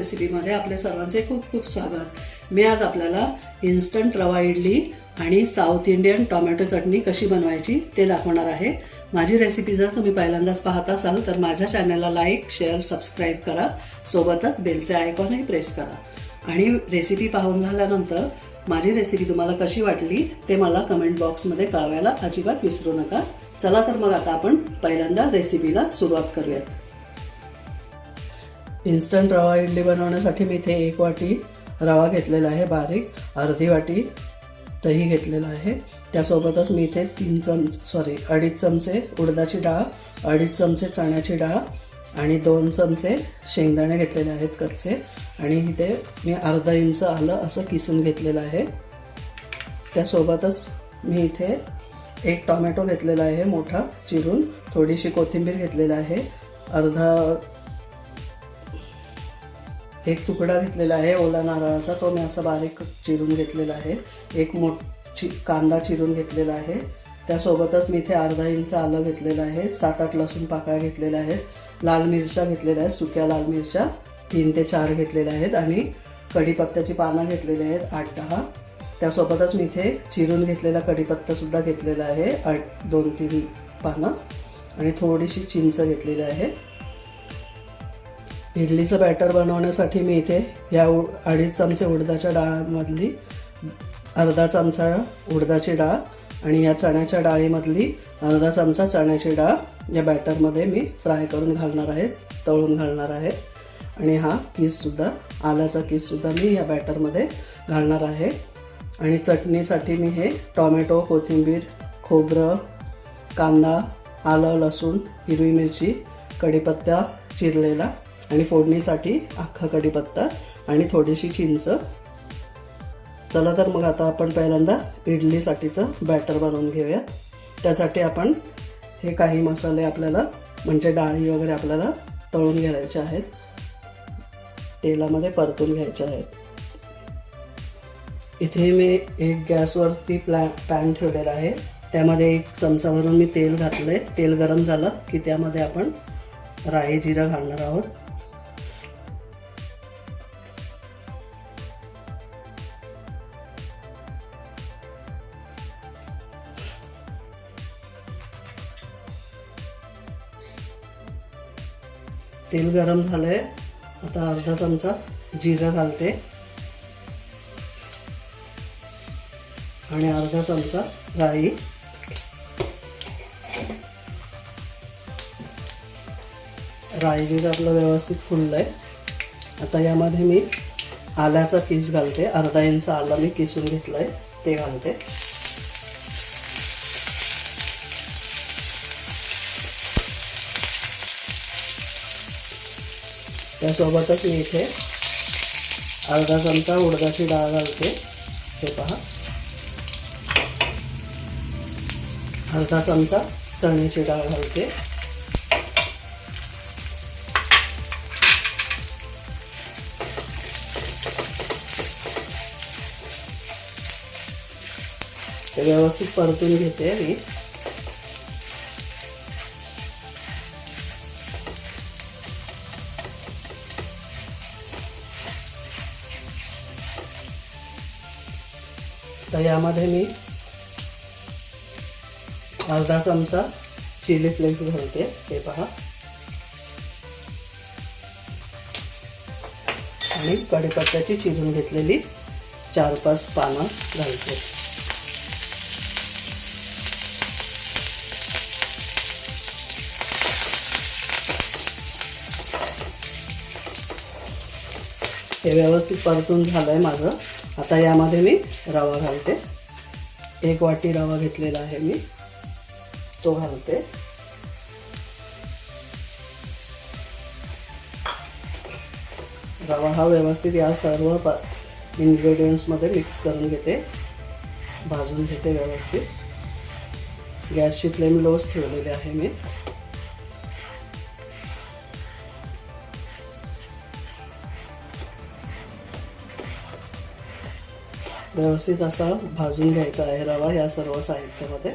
रेसिपीमध्ये आपल्या सर्वांचे खूप खूप स्वागत. मी आज आपल्याला इन्स्टंट रवा इडली आणि साऊथ इंडियन टोमॅटो चटणी कशी बनवायची ते दाखवणार आहे. माझी रेसिपी जर तुम्ही पहिल्यांदाच पाहत असाल तर माझ्या चॅनलला लाईक शेअर सबस्क्राईब करा. सोबतच बेलचे आयकॉनही प्रेस करा. आणि रेसिपी पाहून झाल्यानंतर माझी रेसिपी तुम्हाला कशी वाटली ते मला कमेंट बॉक्समध्ये कळवायला अजिबात विसरू नका. चला तर मग आता आपण पहिल्यांदा रेसिपीला सुरुवात करूयात. इन्स्टंट रवा इडली बनवण्यासाठी मी इथे एक वाटी रवा घेतलेला आहे बारीक अर्धी वाटी दही घेतलेलं आहे. त्यासोबतच मी इथे तीन चम सॉरी अडीच चमचे उडदाची डाळ अडीच चमचे चण्याची डाळ आणि दोन चमचे शेंगदाणे घेतलेले आहेत कच्चे. आणि इथे मी अर्धा इंच आलं असं किसून घेतलेलं आहे. त्यासोबतच मी इथे एक टोमॅटो घेतलेला आहे मोठा चिरून. थोडीशी कोथिंबीर घेतलेला आहे. अर्धा एक तुकडा घेतलेला आहे ओला नारळाचा. तो मी असा बारीक चिरून घेतलेला आहे. एक मोठी चि कांदा चिरून घेतलेला आहे. त्यासोबतच मी इथे अर्धा इंच आलं घेतलेलं आहे. सात आठ लसूण पाकळ्या घेतलेल्या आहेत. लाल मिरच्या घेतलेल्या आहेत. सुक्या लाल मिरच्या. तीन ते चार घेतलेल्या आहेत. आणि कढीपत्त्याची पानं घेतलेली आहेत. आठ दहा. त्यासोबतच मी इथे चिरून घेतलेला कढीपत्तासुद्धा घेतलेला आहे. आठ दोन तीन पानं. आणि थोडीशी चिंच घेतलेली आहे. इडलीचं बॅटर बनवण्यासाठी मी इथे या उ अडीच चमचे उडदाच्या डाळमधली अर्धा चमचा उडदाची डाळ आणि या चण्याच्या डाळीमधली अर्धा चमचा चण्याची डाळ या बॅटरमध्ये मी फ्राय करून घालणार आहे तळून घालणार आहे. आणि हा किससुद्धा आल्याचा किससुद्धा मी या बॅटरमध्ये घालणार आहे. आणि चटणीसाठी मी हे टॉमॅटो कोथिंबीर खोबरं कांदा आलं लसूण हिरवी मिरची कढीपत्ता चिरलेला आणि फोडणीसाठी अख्खा कढीपत्ता आणि थोडीशी चिंच. चला तर मग आता आपण पहिल्यांदा इडलीसाठीचं बॅटर बनवून घेऊयात त्यासाठी आपण हे काही मसाले आपल्याला म्हणजे डाळी वगैरे आपल्याला तळून घ्यायचे आहेत. तेलामध्ये परतून घ्यायचे आहेत. इथे मी एक गॅसवरती प्लॅ पॅन ठेवलेला आहे. त्यामध्ये एक चमचावरून मी तेल घातलं आहे तेल गरम झालं की त्यामध्ये आपण राई जिरं घालणार आहोत. तेल गरम झालंय. आता अर्धा चमचा जिरं घालते. आणि अर्धा चमचा राई. राई जिरं आपलं व्यवस्थित फुललं आहे आता यामध्ये मी आल्याचा किस घालते. अर्धा इंच आलं मी किसून घेतलं आहे ते घालते. त्यासोबतच मी इथे अर्धा चमचा उडदाची डाळ घालते. हे पहा. अर्धा चमचा चण्याची डाळ घालते. ते व्यवस्थित परतून घेते मी. तर यामध्ये मी अर्धा चमचा चिली फ्लेक्स घालते. ते पहा. आणि कढीपत्त्याची चिरून घेतलेली चार पाच पानं घालते. हे व्यवस्थित परतून झालं आहे माझं. आता यामध्ये मी रवा घालते. एक वाटी रवा घेतलेला आहे मी. तो घालते. रवा हा व्यवस्थित या सर्व प इन्ग्रेडियंट्समध्ये मिक्स करून घेते. भाजून घेते व्यवस्थित. गॅसची फ्लेम लोच ठेवलेली आहे मी. व्यवस्थित असा भाजून घ्यायचा आहे रवा या सर्व साहित्यामध्ये.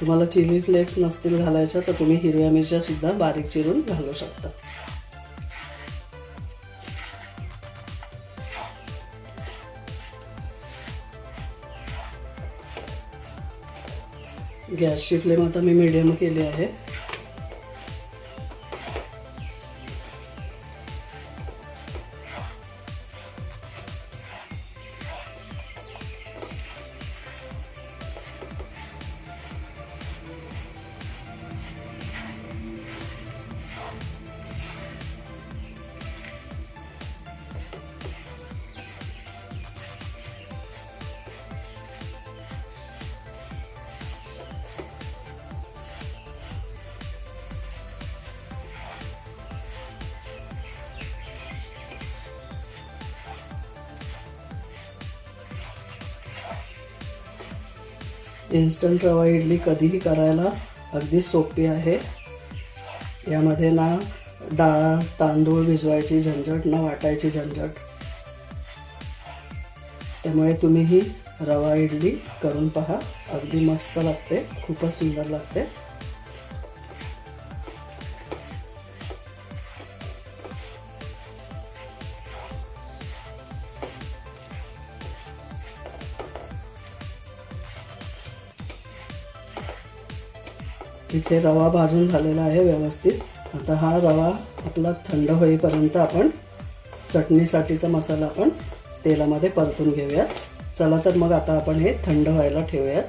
तुम्हाला चिली फ्लेक्स नसतील घालायच्या तर तुम्ही हिरव्या मिरच्या सुद्धा बारीक चिरून घालू शकता. गॅसची फ्लेम आता मी मीडियम केली आहे. इन्स्टंट रवा इडली कधीही करायला अगदी सोपी आहे. यामध्ये ना डाळ तांदूळ भिजवायची झंझट ना वाटायची झंझट. त्यामुळे तुम्हीही रवा इडली करून पहा. अगदी मस्त लागते खूपच सुंदर लागते. इथे रवा भाजून झालेला आहे व्यवस्थित. आता हा रवा आपला थंड होईपर्यंत आपण चटणीसाठीचा मसाला आपण तेलामध्ये परतून घेऊयात. चला तर मग आता आपण हे थंड व्हायला ठेवूयात.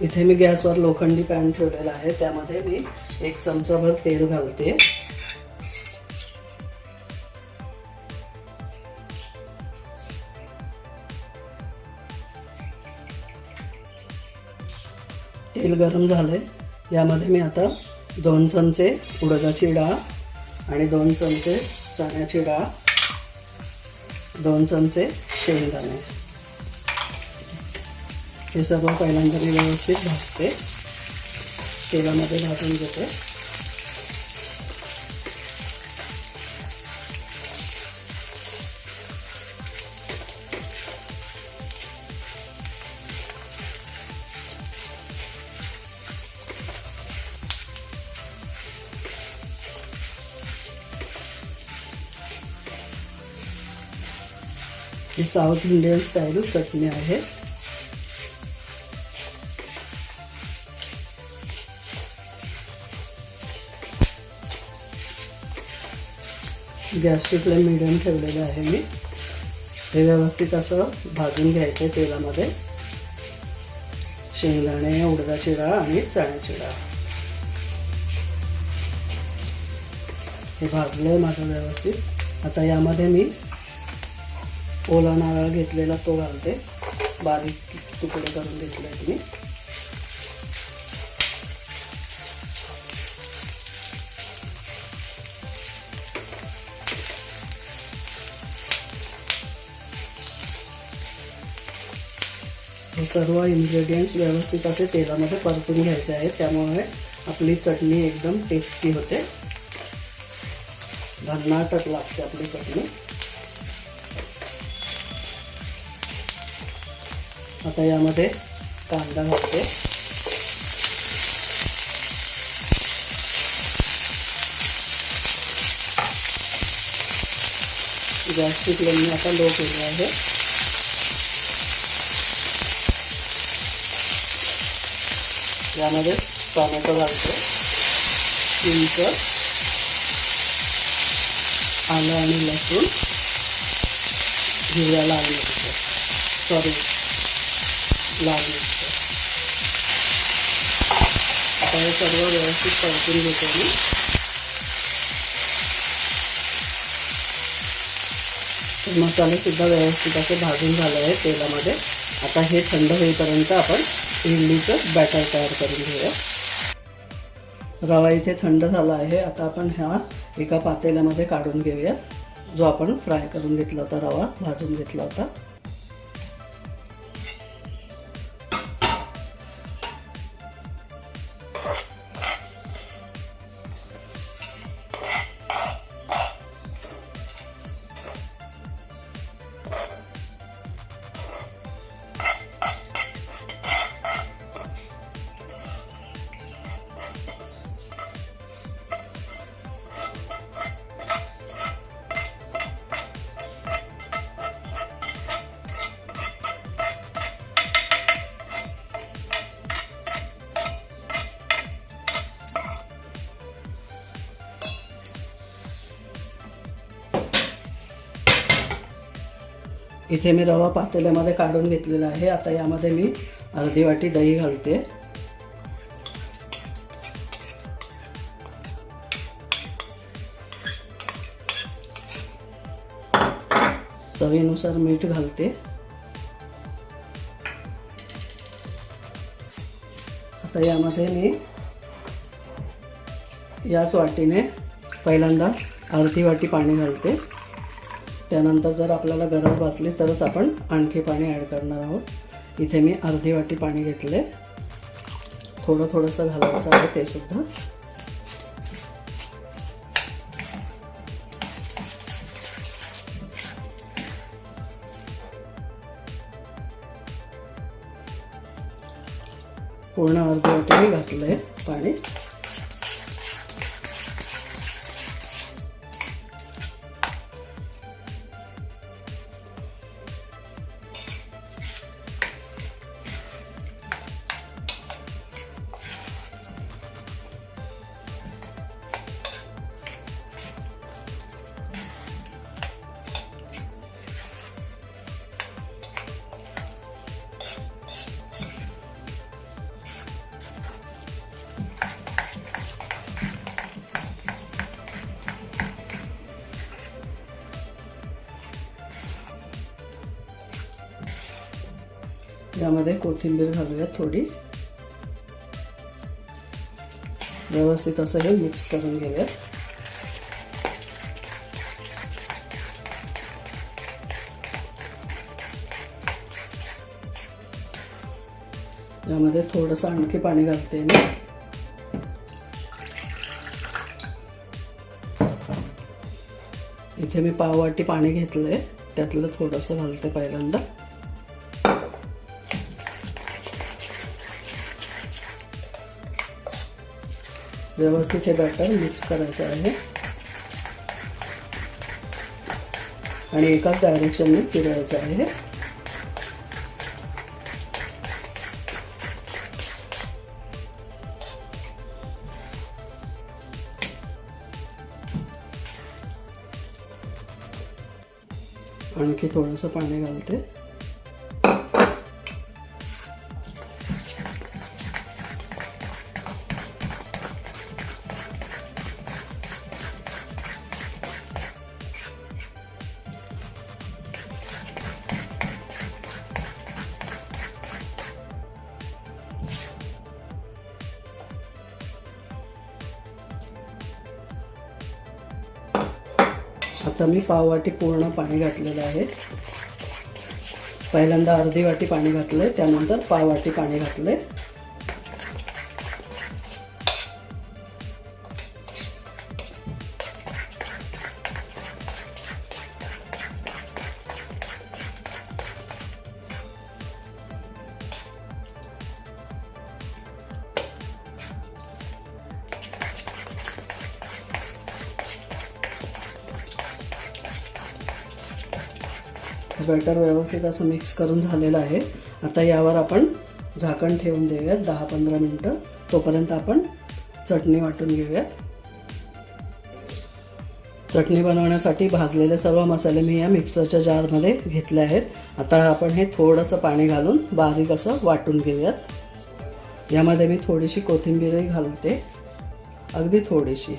इथे मी गॅसवर लोखंडी पॅन ठेवलेला आहे. त्यामध्ये मी एक चमचाभर तेल घालते. तेल गरम झालं आहे यामध्ये मी आता दोन चमचे उडदाची डाळ आणि दोन चमचे चण्याची डाळ दोन चमचे शेंगदाणे. हे सर्व पहिल्यांदा मी व्यवस्थित भाजते. तेलामध्ये भाजून घेते. साऊथ इंडियन स्टाईल चटणी आहे. गॅसची फ्लेम मिडियम ठेवलेलं आहे मी. हे व्यवस्थित असं भाजून घ्यायचं आहे तेलामध्ये. शेंगदाणे उडदाची डाळ आणि चण्याची डाळ हे भाजलं आहे माझं व्यवस्थित. आता यामध्ये मी ओला नारळ घेतलेला तो घालते. बारीक तुकडे करून घेतले आहेत मी सर्व इन्ग्रेडियंट्स व्यवस्थित असे तेलामध्ये परतून घ्यायचे आहे त्यामुळे आपली चटणी एकदम टेस्टी होते. भन्नाटक लागते आपली चटणी. आता यामध्ये कांदा घालते. गॅसची फ्लेम मी आता लो केली आहे. यामध्ये टॉमॅटो घालतो. चिंच आलं आणि लसूण हिरव्याला लाल सॉरी लाल आता हे सर्व व्यवस्थित परतून घेतो मी. तर मसालेसुद्धा व्यवस्थित असे भाजून झाले आहे तेलामध्ये. आता हे थंड होईपर्यंत आपण इडलीचं बॅटर तयार करून घेऊया. रवा इथे थंड झाला आहे. आता आपण ह्या एका पातेल्यामध्ये काढून घेऊया. जो आपण फ्राय करून घेतला होता रवा भाजून घेतला होता. इथे मी रवा पातेल्यामध्ये काढून घेतलेला आहे. आता यामध्ये मी अर्धी वाटी दही घालते. चवीनुसार मीठ घालते. आता यामध्ये मी याच वाटीने पहिल्यांदा अर्धी वाटी पाणी घालते. त्यानंतर जर आपल्याला गरज भासली तरच आपण आणखी पाणी ॲड करणार आहोत. इथे मी अर्धी वाटी पाणी घेतले. थोडं थोडंसं घालायचं आहे ते सुद्धा. पूर्ण अर्धी वाटी मी घातलं आहे पाणी. यामध्ये कोथिंबीर घालूया थोडी. व्यवस्थित असं हे मिक्स करून घेऊयात. यामध्ये थोडंसं आणखी पाणी घालते मी. इथे मी पाववाटी पाणी घेतलंय, त्यातलं घालते पहिल्यांदा. व्यवस्थित हे बॅटर मिक्स करायचं आहे. आणि एकाच डायरेक्शनने फिरवायचं आहे. आणखी थोडंसं पाणी घालते. आता मी पाववाटी पूर्ण पाणी घातलेलं आहे. पहिल्यांदा अर्धी वाटी पाणी घातलं आहे त्यानंतर पाववाटी पाणी घातलं आहे बॅटर व्यवस्थित असं मिक्स करून झालेलं आहे. आता यावर आपण झाकण ठेवून देऊयात. दहा पंधरा मिनटं. तोपर्यंत आपण चटणी वाटून घेऊयात. चटणी बनवण्यासाठी भाजलेले सर्व मसाले मी या मिक्सरच्या जारमध्ये घेतले आहेत. आता आपण हे थोडंसं पाणी घालून बारीक असं वाटून घेऊयात. यामध्ये मी थोडीशी कोथिंबीरही घालते. अगदी थोडीशी.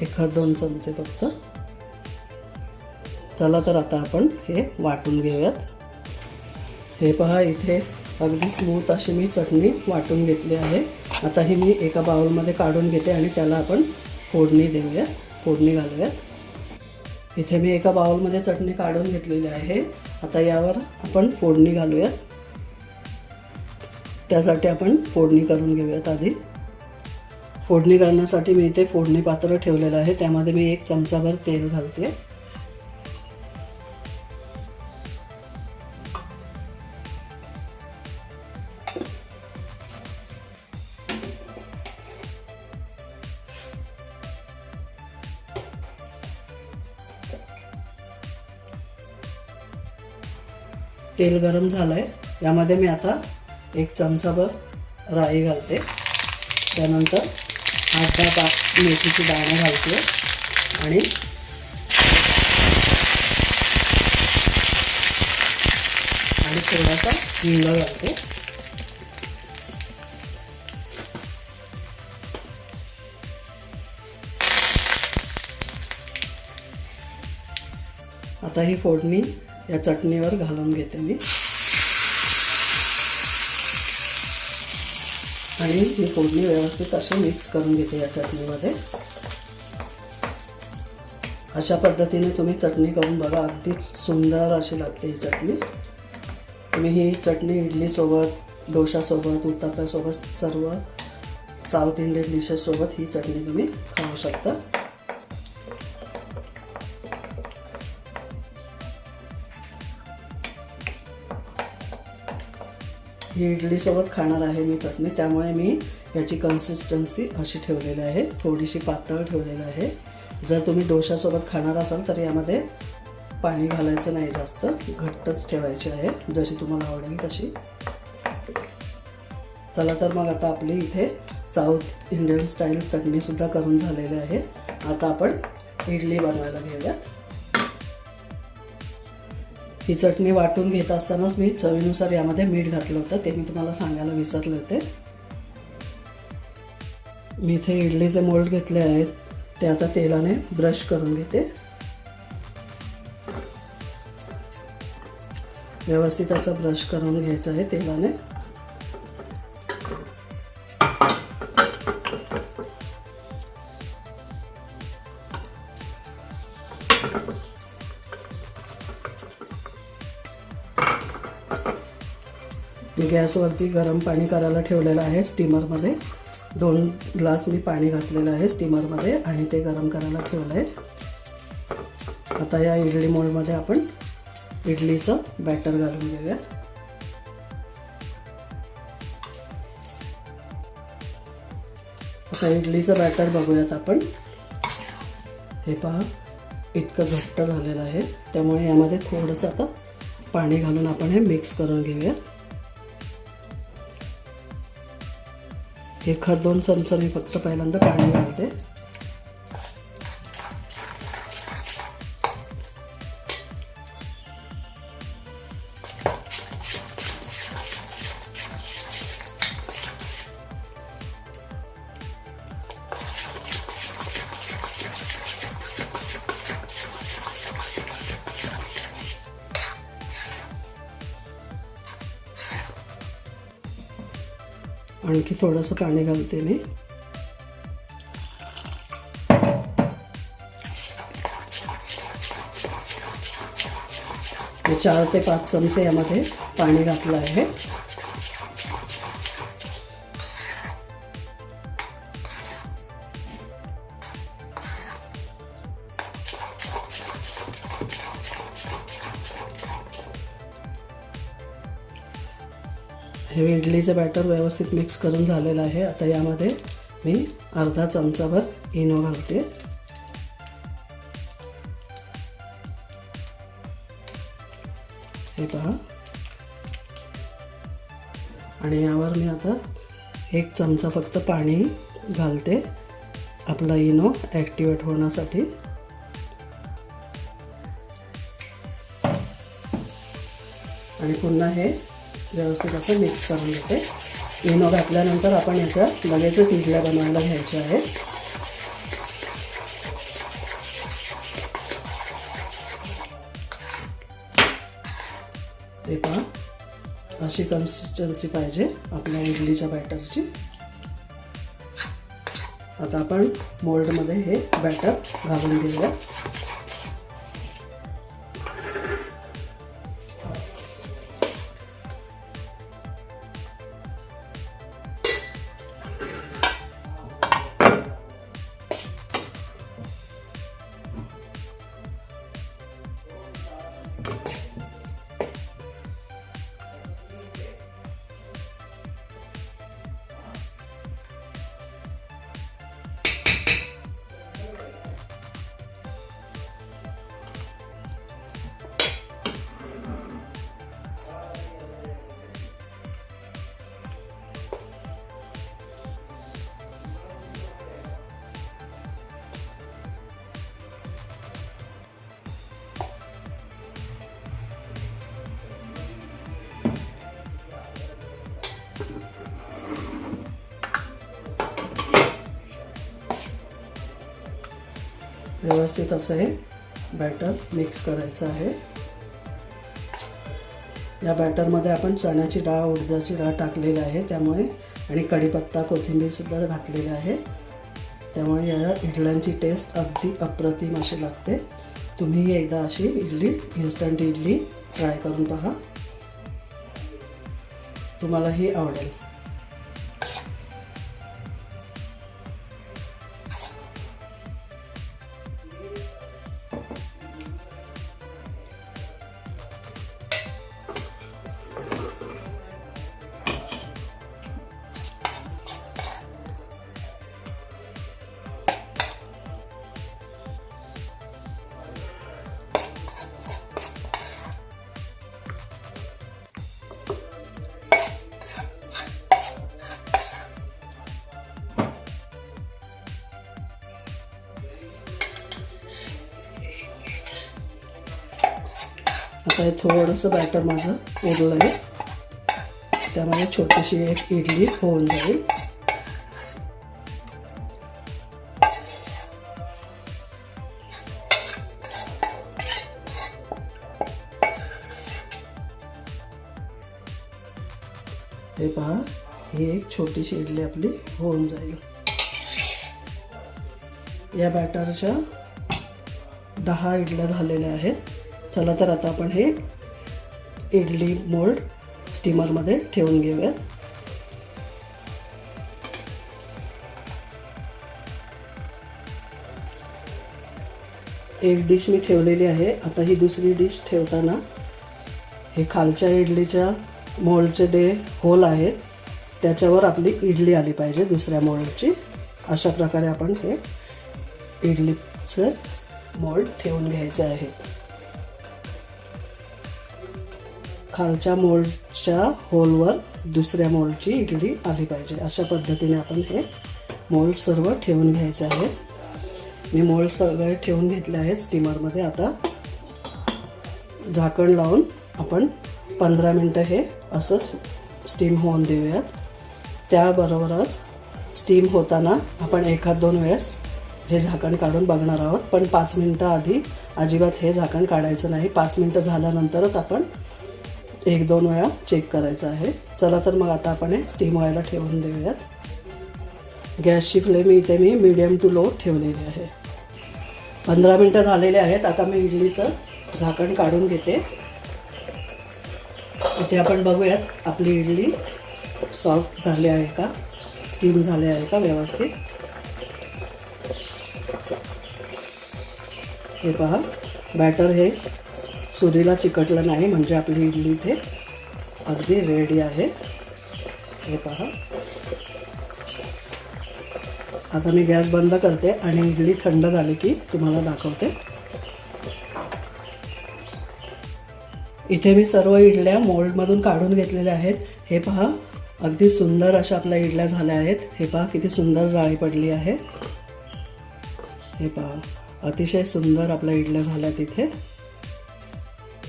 एखाद दोन चमचे फक्त. चला तर आता आपण हे वाटून घेऊयात. हे पहा इथे अगदी स्मूथ अशी मी चटणी वाटून घेतली आहे. आता ही मी एका बाउलमध्ये काढून घेते आणि त्याला आपण फोडणी देऊयात फोडणी घालूयात. इथे मी एका बाउलमध्ये चटणी काढून घेतलेली आहे. आता यावर आपण फोडणी घालूयात. त्यासाठी आपण फोडणी करून घेऊयात आधी. फोडणी करण्यासाठी मी इथे फोडणी पात्र ठेवलेलं आहे. त्यामध्ये मी एक चमचाभर तेल घालते. तेल गरम झालं आहे यामध्ये मी आता एक चमचाभर राई घालते. त्यानंतर आठ दहा पा मेथीची दाणं घालते. आणि थोडासा हिंग घालते. आता ही फोडणी या चटणीवर घालून घेते मी. आणि ही फोडणी व्यवस्थित अशी मिक्स करून घेते या चटणीमध्ये. अशा पद्धतीने तुम्ही चटणी करून बघा अगदी सुंदर अशी लागते ही चटणी. तुम्ही ही चटणी इडलीसोबत डोशासोबत उत्तप्प्यासोबत सर्व साऊथ इंडियन डिशेससोबत ही चटणी तुम्ही खाऊ शकता. ही इडलीसोबत खाणार आहे मी चटणी. त्यामुळे मी याची कन्सिस्टन्सी अशी ठेवलेली आहे. थोडीशी पातळ ठेवलेली आहे. जर तुम्ही डोशासोबत खाणार असाल तर यामध्ये पाणी घालायचं नाही जास्त. घट्टच ठेवायची आहे. जशी तुम्हाला आवडेल तशी. चला तर मग आता आपली इथे साऊथ इंडियन स्टाईल चटणीसुद्धा करून झालेली आहे. आता आपण इडली बनवायला घेऊयात ही चटणी वाटून घेत असतानाच मी चवीनुसार यामध्ये मीठ घातलं होतं ते मी तुम्हाला सांगायला विसरले होते. मी इथे इडलीचे मोल्ड घेतले आहेत ते आता तेलाने ब्रश करून घेते. व्यवस्थित असं ब्रश करून घ्यायचं आहे तेलाने. गॅसवरती गरम पाणी करायला ठेवलेलं आहे स्टीमरमध्ये. दोन ग्लास मी पाणी घातलेलं आहे स्टीमरमध्ये आणि ते गरम करायला ठेवलं आहे. आता या इडली मोडमध्ये आपण इडलीचं बॅटर घालून घेऊया. आता इडलीचं बॅटर बघूयात आपण. हे पहा इतकं घट्ट झालेलं आहे. त्यामुळे यामध्ये थोडंसं आता पाणी घालून आपण हे मिक्स करून घेऊया. एखाद दोन चमचा मी फक्त पहिल्यांदा पाणी घालते. आणखी थोडंसं पाणी घालते मी. चार ते पाच चमचे यामध्ये पाणी घातलं आहे. इडलीचं बॅटर व्यवस्थित मिक्स करून झालेलं आहे आता यामध्ये मी अर्धा चमचाभर इनो घालते. हे पहा. आणि यावर मी आता एक चमचा फक्त पाणी घालते आपला इनो ॲक्टिवेट होण्यासाठी. आणि पुन्हा हे व्यवस्थित असं मिक्स करून घेते. इनो घातल्यानंतर आपण याचा लगेचच इडल्या बनवायला घ्यायच्या आहेत ते पहा अशी कन्सिस्टन्सी पाहिजे आपल्या इडलीच्या बॅटरची आता आपण मोल्डमध्ये हे बॅटर घालून घेऊया. व्यवस्थित असं हे बॅटर मिक्स करायचं आहे. या बॅटरमध्ये आपण चण्याची डाळ उडदाची डाळ टाकलेली आहे त्यामुळे आणि कढीपत्ता कोथिंबीरसुद्धा घातलेली आहे. त्यामुळे या इडल्यांची टेस्ट अगदी अप्रतिम अशी लागते. तुम्ही एकदा अशी इडली इन्स्टंट इडली ट्राय करून पहा. तुम्हाला ही आवडेल. आहे थोडंसं बॅटर माझं उरलं आहे त्यामध्ये छोटीशी एक इडली होऊन जाईल. हे पहा ही एक छोटीशी इडली आपली होऊन जाईल. या बॅटरच्या दहा इडल्या झालेल्या आहेत. चला तर आता आपण हे इडली मोल्ड स्टीमरमध्ये ठेवून घेऊयात. एक डिश मी ठेवलेली आहे. आता ही दुसरी डिश ठेवताना हे खालच्या इडलीच्या मोल्डचे डे होल आहेत त्याच्यावर आपली इडली आली पाहिजे दुसऱ्या मोल्डची. अशा प्रकारे आपण हे इडलीचं मोल्ड ठेवून घ्यायचं आहे. खालच्या मोल्डच्या होलवर दुसऱ्या मोल्डची इडली आली पाहिजे. अशा पद्धतीने आपण हे मोल्ड सर्व ठेवून घ्यायचे आहे. मी मोल्ड सगळे ठेवून घेतले आहेत. स्टीमरमध्ये आता झाकण लावून आपण पंधरा मिनटं हे असंच स्टीम होऊन देऊयात. त्याबरोबरच स्टीम होताना आपण एखाद दोन वेळेस हे झाकण काढून बघणार आहोत. पण पाच मिनटं आधी अजिबात हे झाकण काढायचं नाही. पाच मिनटं झाल्यानंतरच आपण एक दोन वेळा चेक करायचं आहे. चला तर मग आता आपण हे स्टीम व्हायला ठेवून देऊयात. गॅसची फ्लेम इथे मी मीडियम टू लो ठेवलेली आहे. पंधरा मिनटं झालेले आहेत. आता मी इडलीचं झाकण काढून घेते. इथे आपण बघूयात आपली इडली सॉफ्ट झाली आहे का? स्टीम झाली आहे का व्यवस्थित? हे पहा बॅटर हे सुरीला चिकटलं नाही म्हणजे आपली इडली इथे अगदी रेडी आहे. हे पहा. आता मी गॅस बंद करते आणि इडली थंड झाली की तुम्हाला दाखवते. इथे मी सर्व इडल्या मोल्डमधून काढून घेतलेल्या आहेत. हे पहा अगदी सुंदर अशा आपल्या इडल्या झाल्या आहेत. हे पहा किती सुंदर जाळी पडली आहे. हे पहा अतिशय सुंदर आपल्या इडल्या झाल्या तिथे.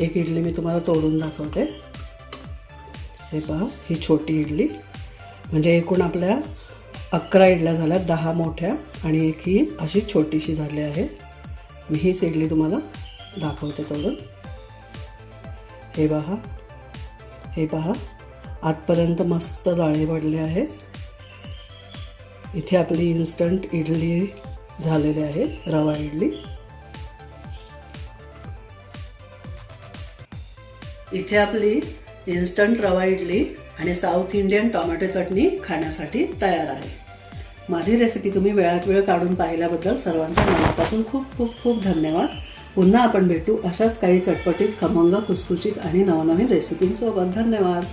एक इडली मी तुम्हाला तोडून दाखवते. हे पहा ही छोटी इडली. म्हणजे एकूण आपल्या अकरा इडल्या झाल्या दहा मोठ्या आणि एक ही अशी छोटीशी झाली आहे. मी हीच इडली तुम्हाला दाखवते तोडून. हे पहा हे पहा आतपर्यंत मस्त जाळी पडले आहे. इथे आपली इन्स्टंट इडली झालेली आहे रवा इडली. इथे आपली इन्स्टंट रवा इडली आणि साऊथ इंडियन टोमॅटो चटणी खाण्यासाठी तयार आहे. माझी रेसिपी तुम्ही वेळात वेळ काढून पाहिल्याबद्दल सर्वांचा मनापासून खूप खूप खूप धन्यवाद. पुन्हा आपण भेटू अशाच काही चटपटीत खमंग खुसखुशीत आणि नवनवीन रेसिपींसोबत धन्यवाद.